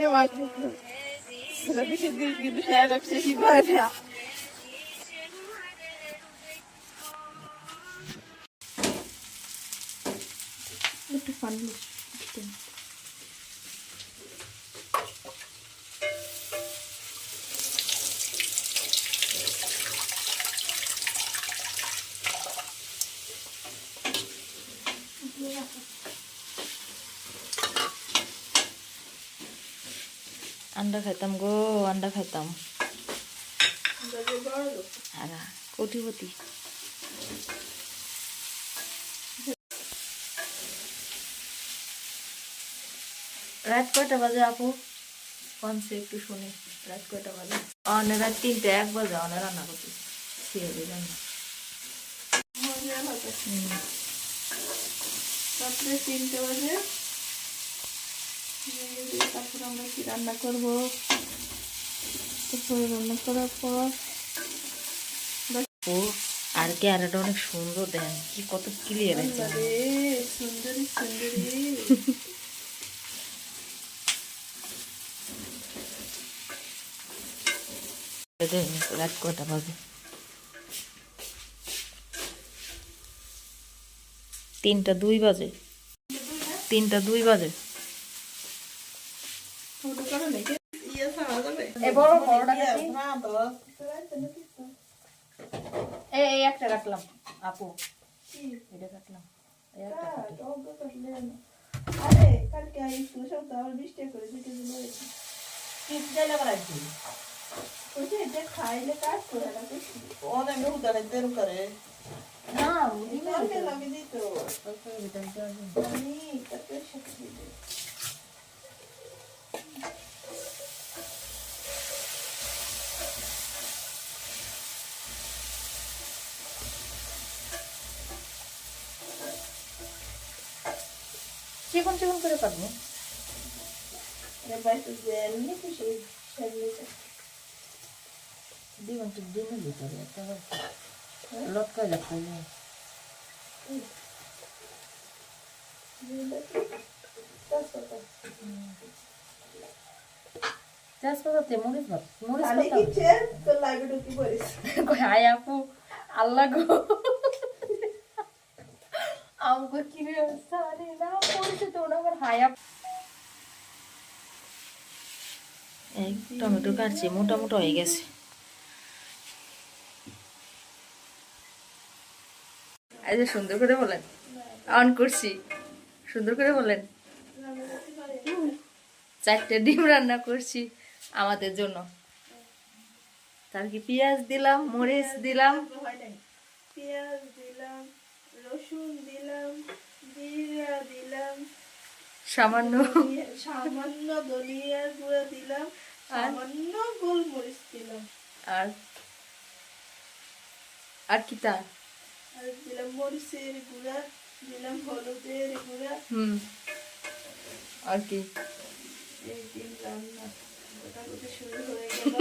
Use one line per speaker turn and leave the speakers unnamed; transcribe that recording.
Böyle var. Sıra bir şey değil, gülüşlerle bir şey var ya.
Şey একটু পানি দিতে।
আন্ডা খাইতাম গো আন্ডা খাইতাম। আর কোটিপতি রাত কয়টা বাজে আপু? কনসে একটু শুনি রাত কয়টা বাজে? অনে রাত তিনটে এক বাজে অনে রান্না করতেছি। সিএবি রান্না।
রাত্রে তিনটে বাজে। তারপর আমরা কি রান্না করব? তারপরে রান্না করার পর।
আর ক্যারেট অনেক সুন্দর দেন। কি কত ক্লিয়ার আছে
সুন্দরী সুন্দরী।
রাত কয়টা বাজে তিনটা দুই বাজে তিনটা দুই বাজে
ইয়ে
কাটি। এই এই একটা কাটলাম আপু এটা কাটলাম কাটি।
আরে কালকে আই সব তো আমার বৃষ্টি করে দিতে দিল
কি চাইলে আবার আসবি?
तुझे इधर खाइले का कोरा लगे ओने नु
दरे देर करे ना उदी
में
के लगे दी
तो
तो इधर जा नहीं करके शक्ति दे
চিকন চিকন করে কাটবো
এবার তো এমনি খুশি
সাজিয়ে তো ডিমের ভিতরে একটা লটকা যাচ্ছে তেজপাতাতে মরিচ ভাত মরিচ
তাহলে
পাতা।
কি চেন তো লাগে ঢুকি পড়িস
কই হাই আপু আল্লাহ গো। আমাকে কি রে সারে না পড়ছে তো না আমার টমেটো কাটছি মোটা মোটা হয়ে গেছে। এই যে সুন্দর করে বলেন। অন করছি। সুন্দর করে বলেন। চারটে ডিম রান্না করছি আমাদের জন্য। তার কি পেঁয়াজ দিলাম মরিচ দিলাম?
পেঁয়াজ দিলাম রসুন দিলাম জিরা দিলাম
সামান্য
সামান্য ধনিয়ার গুঁড়া দিলাম সামান্য গোলমরিচ দিলাম।
আর আর কি তা
আর দিলাম মরিচের গুঁড়া দিলাম হলুদের গুঁড়া
হুম আর কি
এই দিন রান্না গোটা গুটি শুরু হয়ে গেল